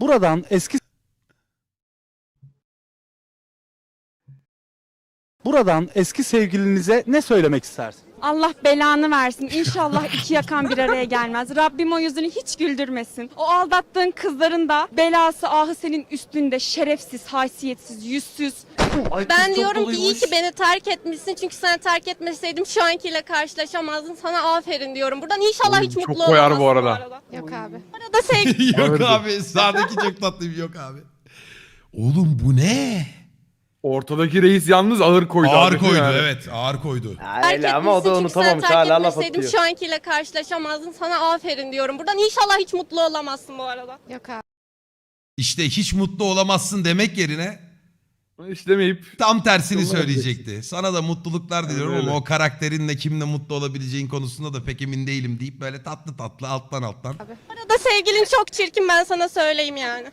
Buradan eski Buradan eski sevgilinize ne söylemek istersin? Allah belanı versin. İnşallah iki yakan bir araya gelmez. Rabbim o yüzünü hiç güldürmesin. O aldattığın kızların da belası ahı senin üstünde şerefsiz, haysiyetsiz, yüzsüz. Ben diyorum ki iyi ki beni terk etmişsin çünkü sen terk etmeseydim şu ankiyle karşılaşamazdın. Sana aferin diyorum. Buradan inşallah hiç çok mutlu koyar olamazsın bu arada. Yok abi. Arada sevgi yok abi. Sağdaki çok tatlı bir yok abi. Oğlum bu ne? Ortadaki reis yalnız ağır koydu. Ağır abi, koydu yani. evet ağır koydu. terk Öyle ama o da çünkü unutamamış terk hala laf etmeseydim atıyor. şu ankiyle karşılaşamazdın. Sana aferin diyorum. Buradan inşallah hiç mutlu olamazsın bu arada. Yok abi. İşte hiç mutlu olamazsın demek yerine Hiç demeyip tam tersini söyleyecekti. Sana da mutluluklar diliyorum öyle. ama o karakterinle kimle mutlu olabileceğin konusunda da pek emin değilim deyip böyle tatlı tatlı alttan alttan. Arada sevgilin çok çirkin ben sana söyleyeyim yani.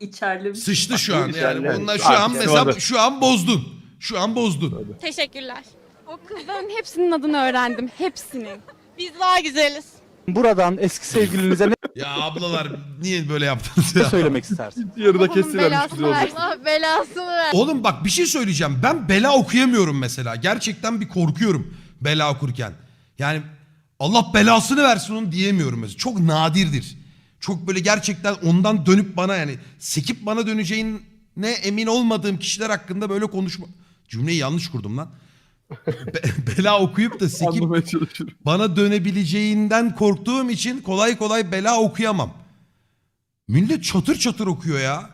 İçerli bir Sıçtı şu an yani. Bununla şu an mesela şu an bozdun. Şu an bozdun. Teşekkürler. O kızların hepsinin adını öğrendim. Hepsinin. Biz daha güzeliz. Buradan eski sevgilinize ne Ya ablalar niye böyle yaptınız ya? söylemek istersin? yarıda kesivermiş güzel oldu. Allah belasını ver. Oğlum bak bir şey söyleyeceğim. Ben bela okuyamıyorum mesela. Gerçekten bir korkuyorum bela okurken. Yani Allah belasını versin onu diyemiyorum mesela. Çok nadirdir. Çok böyle gerçekten ondan dönüp bana yani sekip bana döneceğine emin olmadığım kişiler hakkında böyle konuşma. Cümleyi yanlış kurdum lan. Be- bela okuyup da çalışıyorum. bana dönebileceğinden korktuğum için kolay kolay bela okuyamam. Millet çatır çatır okuyor ya.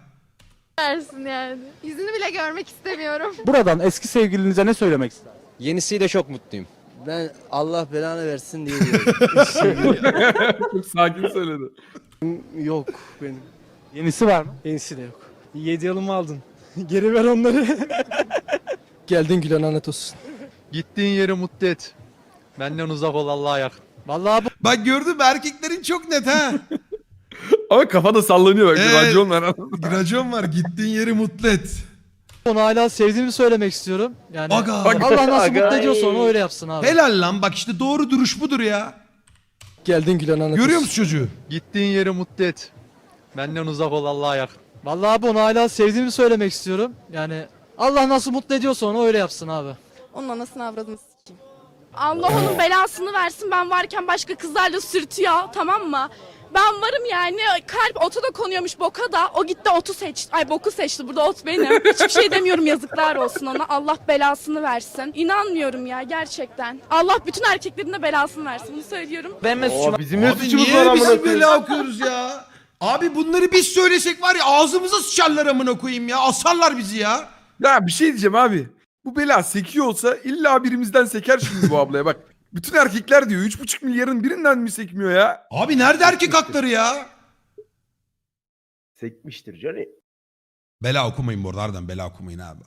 Dersin yani. Yüzünü bile görmek istemiyorum. Buradan eski sevgilinize ne söylemek istersin? Yenisiyle çok mutluyum. Ben Allah belanı versin diye diyorum. Çok sakin söyledi. yok benim. Yenisi var mı? Yenisi de yok. 7 yılımı aldın. Geri ver onları. Geldin Gülen lanet olsun. Gittiğin yeri mutlu et. Benden uzak ol Allah'a yakın. Vallahi bu Bak gördün mü erkeklerin çok net ha. Ama kafa da sallanıyor bak. Evet. Racon var. Racon var gittiğin yeri mutlu et. onu hala sevdiğimi söylemek istiyorum. Yani Aga. Allah nasıl Aga. mutlu ediyorsa onu öyle yapsın abi. Helal lan bak işte doğru duruş budur ya. Geldin Gülen lanet Görüyor musun çocuğu? Gittiğin yeri mutlu et. Benden uzak ol Allah'a yakın. Vallahi abi onu hala sevdiğimi söylemek istiyorum. Yani Allah nasıl mutlu ediyorsa onu öyle yapsın abi. Onun anasını avradını sikeyim. Allah onun belasını versin. Ben varken başka kızlarla sürtüyor. Tamam mı? Ben varım yani. Kalp otu da konuyormuş boka da. O gitti otu seçti. Ay boku seçti. Burada ot benim. Hiçbir şey demiyorum yazıklar olsun ona. Allah belasını versin. İnanmıyorum ya gerçekten. Allah bütün erkeklerin de belasını versin. Bunu söylüyorum. Ben Oo, bizim ne Abi suçumuz niye var amına biz koyayım? bela okuyoruz ya? Abi bunları biz söylesek var ya ağzımıza sıçarlar amına koyayım ya. Asarlar bizi ya. Ya bir şey diyeceğim abi. Bu bela sekiyor olsa illa birimizden seker şimdi bu ablaya bak. Bütün erkekler diyor 3,5 milyarın birinden mi sekmiyor ya? Abi nerede erkek hakları ya? Sekmiştir Johnny. Bela okumayın bu arada harbiden bela okumayın abi.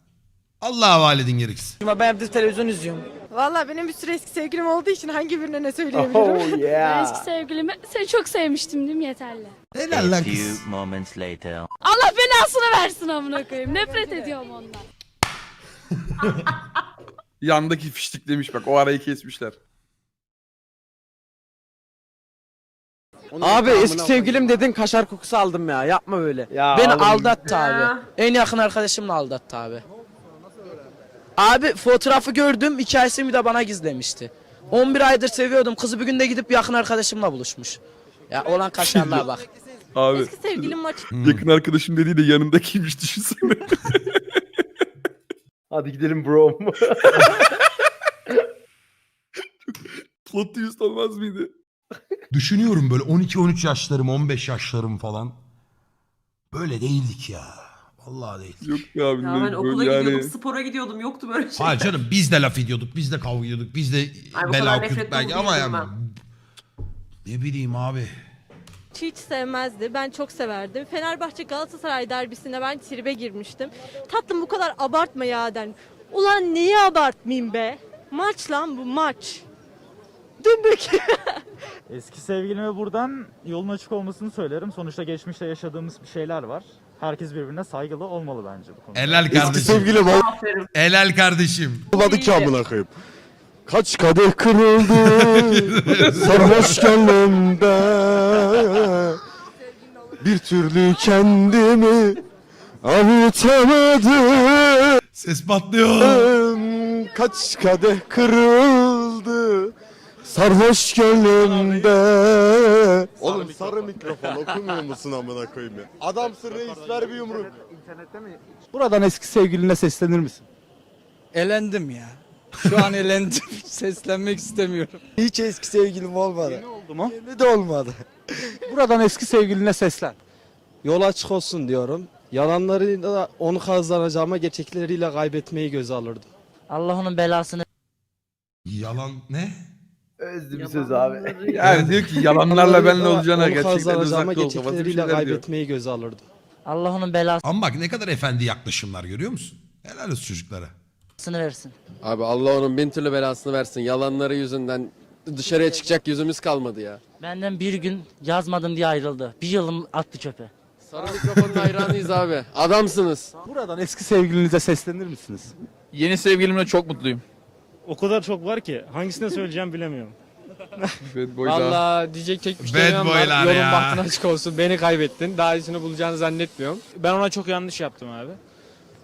Allah'a havale edin gerekirse. Ben evde televizyon izliyorum. Valla benim bir sürü eski sevgilim olduğu için hangi birine ne söyleyebilirim? Oh yeah. sevgilimi seni çok sevmiştim değil mi yeterli? Helal lan kız. moments later. Allah belasını versin amına koyayım. Nefret ediyorum ondan. Yandaki fiştik demiş bak o arayı kesmişler. Abi eski sevgilim dedin kaşar kokusu aldım ya. Yapma böyle. Ya Beni oğlum. aldattı abi. En yakın arkadaşımla aldattı abi. Abi fotoğrafı gördüm hikayesini bir de bana gizlemişti. 11 aydır seviyordum. Kızı bir günde gidip yakın arkadaşımla buluşmuş. Ya olan kaşarlığa bak. Abi Eski sevgilim maç. yakın arkadaşım dediği de yanındakiymiş düşünsene. Hadi gidelim bro. Plot twist olmaz mıydı? Düşünüyorum böyle 12-13 yaşlarım 15 yaşlarım falan. Böyle değildik ya. Vallahi değildik. Yok ya abi. Ya ben böyle okula yani- gidiyordum, spora gidiyordum. Yoktu böyle şey. Hayır canım biz de laf ediyorduk, biz de kavga ediyorduk, biz de Ay, bu bela okuyorduk nefretli belki ama değildim yani. Ne bileyim abi. Hiç sevmezdi. Ben çok severdim. Fenerbahçe Galatasaray derbisinde ben tribe girmiştim. Tatlım bu kadar abartma ya den. Ulan neyi abartmayayım be? Maç lan bu maç. Dümbük. Eski sevgilime buradan yolun açık olmasını söylerim. Sonuçta geçmişte yaşadığımız bir şeyler var. Herkes birbirine saygılı olmalı bence bu konuda. Helal kardeşim. sevgilim Aferin. Helal kardeşim. olmadı ki amına koyayım. Kaç kadeh kırıldı sarhoş gönlümde. Bir türlü kendimi avutamadım. Ses patlıyor. Kaç kadeh kırıldı. Sarhoş gönlümde. Oğlum sarı mikrofon okumuyor musun amına koyayım ya? Adamsın reis ver bir yumruk. Buradan eski sevgiline seslenir misin? Elendim ya. Şu an elendim. Seslenmek istemiyorum. Hiç eski sevgilim olmadı. Oldu mu? Ne de olmadı. Buradan eski sevgiline seslen. Yol açık olsun diyorum. Yalanlarıyla onu kazanacağıma gerçekleriyle kaybetmeyi göze alırdım. Allah onun belasını Yalan ne? Özlü bir söz abi. Yani diyor ki yalanlarla benle olacağına gerçekten uzakta ol kafası bir gerçekleriyle kaybetmeyi göze alırdım. Allah onun belasını Ama bak ne kadar efendi yaklaşımlar görüyor musun? Helal olsun çocuklara. Versin. Abi Allah onun bin türlü belasını versin. Yalanları yüzünden dışarıya çıkacak yüzümüz kalmadı ya. Benden bir gün yazmadım diye ayrıldı. Bir yılım attı çöpe. Sarı mikrofonun hayranıyız abi. Adamsınız. Buradan eski sevgilinize seslenir misiniz? Yeni sevgilimle çok mutluyum. O kadar çok var ki hangisine söyleyeceğim bilemiyorum. Bad boy daha. Valla diyecek tek bir şey var. boylar Yolun ya. bahtın açık olsun. Beni kaybettin. Daha iyisini bulacağını zannetmiyorum. Ben ona çok yanlış yaptım abi.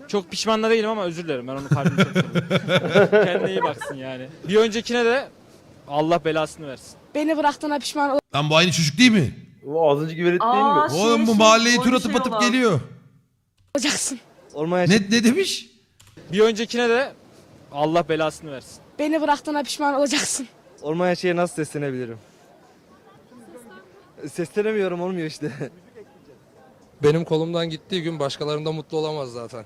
Çok pişman da değilim ama özür dilerim. Ben onu kalbimde çok seviyorum. Kendine iyi baksın yani. Bir öncekine de Allah belasını versin. Beni bıraktığına pişman Lan bu aynı çocuk değil mi? Bu az önce güvenet değil mi? Aa, şey, Oğlum bu şey, mahalleyi o tur atıp şey atıp olan. geliyor. olacaksın. Olmaya Ne, ne demiş? Bir öncekine de Allah belasını versin. Beni bıraktığına pişman olacaksın. Olmayan şeye nasıl seslenebilirim? Seslenemiyorum olmuyor işte. Benim kolumdan gittiği gün başkalarında mutlu olamaz zaten.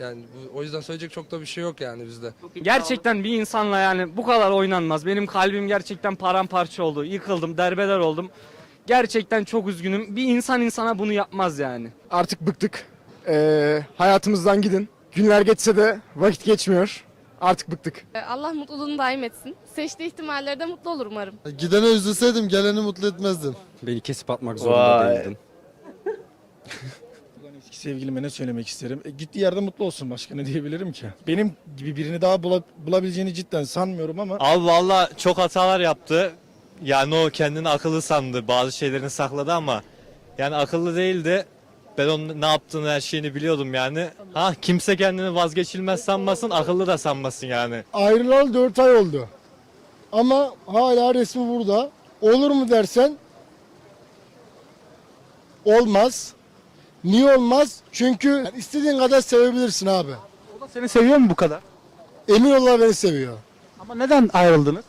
Yani bu, o yüzden söyleyecek çok da bir şey yok yani bizde. Gerçekten bir insanla yani bu kadar oynanmaz. Benim kalbim gerçekten paramparça oldu. Yıkıldım, derbeder oldum. Gerçekten çok üzgünüm. Bir insan insana bunu yapmaz yani. Artık bıktık. Ee, hayatımızdan gidin. Günler geçse de vakit geçmiyor. Artık bıktık. Allah mutluluğunu daim etsin. Seçtiği ihtimallerde mutlu olur umarım. Gidene üzülseydim geleni mutlu etmezdim. Beni kesip atmak zorunda değildin. Sevgilime ne söylemek isterim? E, gittiği yerde mutlu olsun. Başka ne diyebilirim ki? Benim gibi birini daha bula- bulabileceğini cidden sanmıyorum ama Abi valla çok hatalar yaptı. Yani o kendini akıllı sandı. Bazı şeylerini sakladı ama yani akıllı değildi. Ben onun ne yaptığını her şeyini biliyordum yani. Ha kimse kendini vazgeçilmez sanmasın, akıllı da sanmasın yani. Ayrılalı 4 ay oldu. Ama hala resmi burada. Olur mu dersen olmaz. Niye olmaz? Çünkü istediğin kadar sevebilirsin abi. O da seni seviyor mu bu kadar? Emin ol beni seviyor. Ama neden ayrıldınız?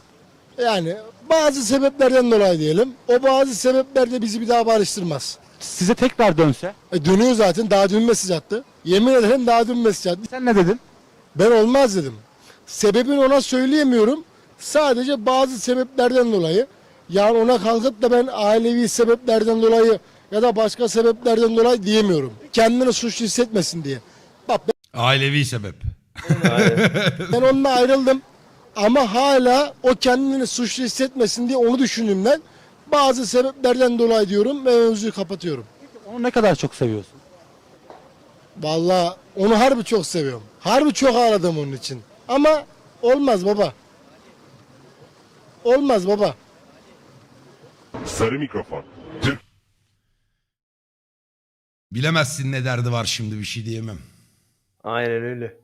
Yani bazı sebeplerden dolayı diyelim. O bazı sebepler de bizi bir daha barıştırmaz. Size tekrar dönse E dönüyor zaten. Daha dün mesaj attı. Yemin ederim daha dün mesaj attı. sen ne dedin? Ben olmaz dedim. Sebebini ona söyleyemiyorum. Sadece bazı sebeplerden dolayı. Yani ona kalkıp da ben ailevi sebeplerden dolayı ya da başka sebeplerden dolayı diyemiyorum. Kendini suçlu hissetmesin diye. Bak Ailevi sebep. ben onunla ayrıldım. Ama hala o kendini suçlu hissetmesin diye onu düşündüğümden bazı sebeplerden dolayı diyorum ve mevzuyu kapatıyorum. Onu ne kadar çok seviyorsun? Vallahi onu harbi çok seviyorum. Harbi çok ağladım onun için. Ama olmaz baba. Olmaz baba. Sarı mikrofon. Bilemezsin ne derdi var şimdi bir şey diyemem. Aynen öyle.